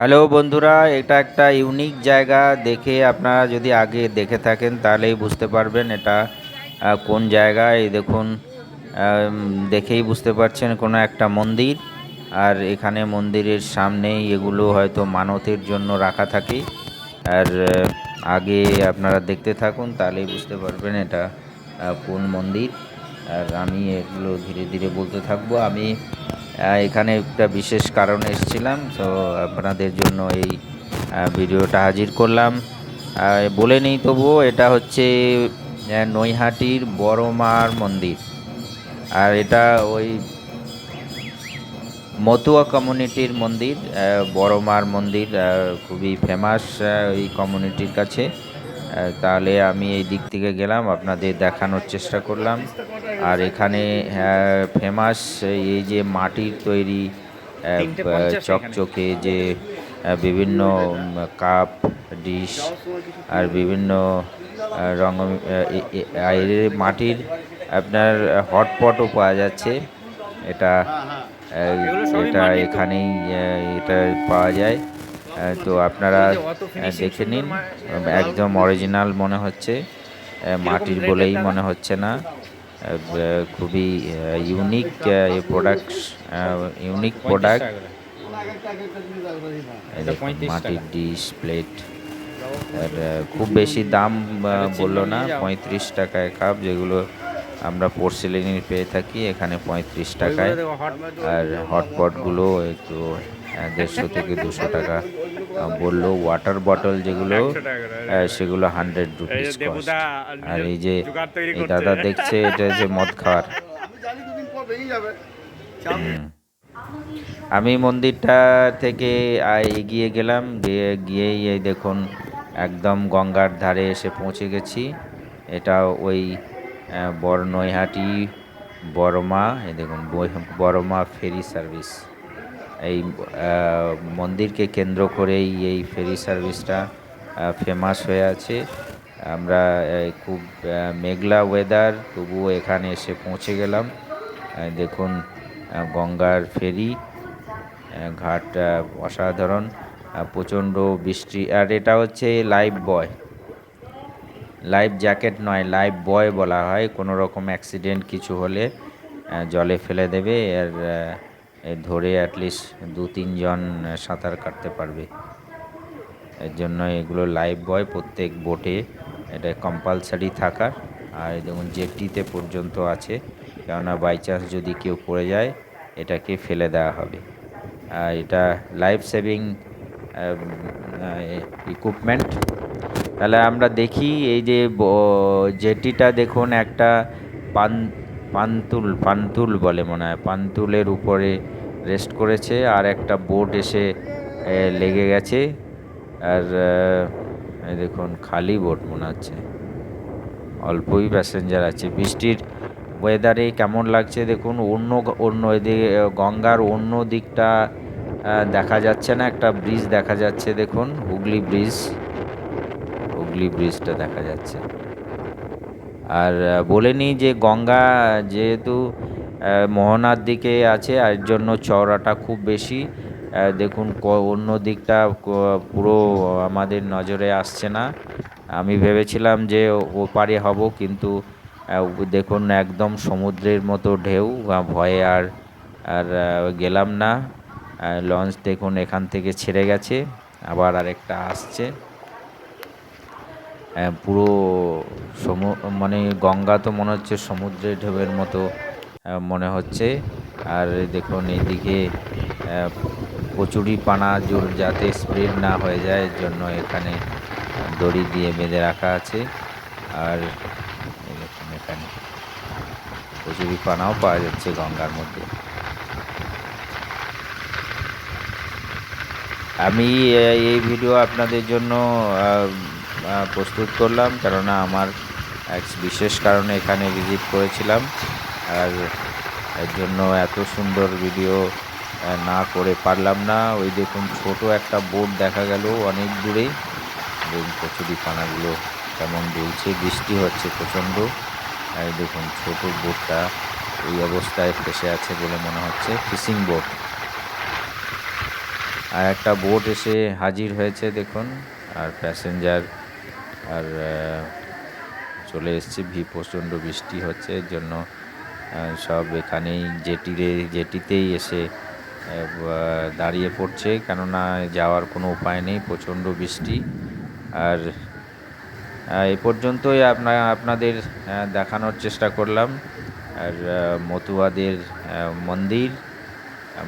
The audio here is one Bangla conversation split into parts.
হ্যালো বন্ধুরা, এটা একটা ইউনিক জায়গা দেখে আপনারা যদি আগে দেখে থাকেন তাহলেই বুঝতে পারবেন এটা কোন জায়গা। এই দেখুন দেখেই বুঝতে পারছেন কোনো একটা মন্দির। আর এখানে মন্দিরের সামনেই এগুলো হয়তো মানতের জন্য রাখা থাকে। আর আগে আপনারা দেখতে থাকুন তাহলেই বুঝতে পারবেন এটা কোন মন্দির। আর আমি এগুলো ধীরে ধীরে বলতে থাকব। আমি এখানে একটা বিশেষ কারণে এসেছিলাম, তো আপনাদের জন্য এই ভিডিওটা হাজির করলাম। বলে নেই তবুও, এটা হচ্ছে নৈহাটির বড়মার মন্দির। আর এটা ওই মতুয়া কমিউনিটির মন্দির বড়মার মন্দির খুবই ফেমাস এই কমিউনিটির কাছে। তাহলে আমি এই দিক থেকে গেলাম আপনাদের দেখানোর চেষ্টা করলাম। আর এখানে ফেমাস এই যে মাটির তৈরি। চকচকে যে বিভিন্ন কাপ ডিশ আর বিভিন্ন রঙ মাটির আপনার হটপটও পাওয়া যাচ্ছে। এটা এগুলো সবই এটা এখানেই এটা পাওয়া যায়। তো আপনারা দেখে নিন। একদম অরিজিনাল মনে হচ্ছে। মাটির বলেই মনে হচ্ছে না। খুবই ইউনিক প্রোডাক্ট ইউনিক প্রোডাক্ট এটা 35 মাটির। ডিশ প্লেট আর খুব বেশি দাম বলল না পঁয়ত্রিশ টাকায় কাপ যেগুলো আমরা পোর্সেলিনের পেয়ে থাকি এখানে পঁয়ত্রিশ টাকায়। আর হটপটগুলো একটু দেড়শো থেকে দুশো টাকা। বলল ওয়াটার বটল যেগুলো 100 টাকা করে। আহ, সেগুলো হান্ড্রেড রুপিস আর এই যে। দাদা দেখছে এটা যে মদ খাওয়ার আমি জানি দুদিন পর ভেঙে যাবে হুম। আমি মন্দিরটা থেকে এগিয়ে গেলাম গিয়ে গিয়েই এই দেখুন একদম গঙ্গার ধারে এসে পৌঁছে গেছি এটা ওই বড় নৈহাটি বড়মা এই দেখুন বড়মা ফেরি সার্ভিস এই মন্দিরকে কেন্দ্র করেই এই ফেরি সার্ভিসটা ফেমাস হয়ে আছে। আমরা খুব মেঘলা ওয়েদার তবুও এখানে এসে পৌঁছে গেলাম। দেখুন গঙ্গার ফেরি ঘাট অসাধারণ। প্রচণ্ড বৃষ্টি, আর এটা হচ্ছে লাইভ বয় লাইফ জ্যাকেট নয় লাইফ বয় বলা হয়। কোনো রকম অ্যাক্সিডেন্ট কিছু হলে জলে ফেলে দেবে। আর ধরে অ্যাটলিস্ট দু, তিনজন সাঁতার কাটতে পারবে। এর জন্য এগুলো লাইফ বয় প্রত্যেক বোটে এটা কম্পালসারি থাকার। আর দেখুন জেটিতে পর্যন্ত আছে। কেননা বাই চান্স যদি কেউ পড়ে যায়, এটাকে ফেলে দেওয়া হবে। আর এটা লাইফ সেভিং ইকুইপমেন্ট তাহলে আমরা দেখি এই যে জেটিটা দেখুন একটা পান পান্তুল পান্তুল বলে মনে হয়। পান্তুলের উপরে রেস্ট করেছে আর একটা বোট এসে লেগে গেছে। আর দেখুন, খালি বোট মনে হচ্ছে। অল্পই প্যাসেঞ্জার আছে। বৃষ্টির ওয়েদারে কেমন লাগছে দেখুন? অন্য অন্য এদিকে গঙ্গার অন্য দিকটা দেখা যাচ্ছে না। একটা ব্রিজ দেখা যাচ্ছে দেখুন, হুগলি ব্রিজ হুগলি ব্রিজটা দেখা যাচ্ছে। আর বলে নিই যে গঙ্গা যেহেতু মোহনার দিকে আছে, আর জন্য চওড়াটা খুব বেশি। দেখুন অন্য দিকটা পুরো আমাদের নজরে আসছে না। আমি ভেবেছিলাম যে ওপারে হব, কিন্তু দেখুন, একদম সমুদ্রের মতো ঢেউ ভয়ে আর আর গেলাম না। লঞ্চ দেখুন, এখান থেকে ছেড়ে গেছে, আবার আরেকটা আসছে। পুরো সমু মানে গঙ্গা তো মনে হচ্ছে সমুদ্রের ঢেউয়ের মতো মনে হচ্ছে। আর দেখুন, এইদিকে কচুরি পানা জোর যাতে স্প্রেড না হয়ে যায়, এর জন্য এখানে দড়ি দিয়ে বেঁধে রাখা আছে। আর দেখুন এখানে, কচুরি পানাও পাওয়া যাচ্ছে গঙ্গার মধ্যে। আমি এই ভিডিও আপনাদের জন্য প্রস্তুত করলাম, কেননা আমার এক বিশেষ কারণে এখানে ভিজিট করেছিলাম। আর এর জন্য এত সুন্দর ভিডিও না করে পারলাম না। ওই দেখুন, ছোট একটা বোট দেখা গেল অনেক দূরে। কচুরি পানাগুলো কেমন দুলছে, বৃষ্টি হচ্ছে প্রচণ্ড। আর দেখুন, ছোট বোটটা এই অবস্থায় ফেসে আছে বলে মনে হচ্ছে ফিশিং বোট আর একটা বোট এসে হাজির হয়েছে, দেখুন। আর প্যাসেঞ্জার আর চলে এসছে। ভি, প্রচণ্ড বৃষ্টি হচ্ছে এর জন্য সব এখানেই জেটিরে, জেটিতেই এসে দাঁড়িয়ে পড়ছে। কেননা যাওয়ার কোনো উপায় নেই, প্রচণ্ড বৃষ্টি। আর এ পর্যন্তই আপনা, আপনাদের দেখানোর চেষ্টা করলাম। আর মতুয়াদের মন্দির,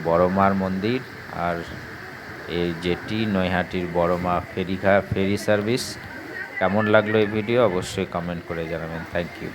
বড়মার মন্দির, আর এই জেটি নৈহাটির বড়মা ফেরিঘা, ফেরি সার্ভিস। কেমন লাগল এই ভিডিও অবশ্যই কমেন্ট করে জানাবেন। Thank you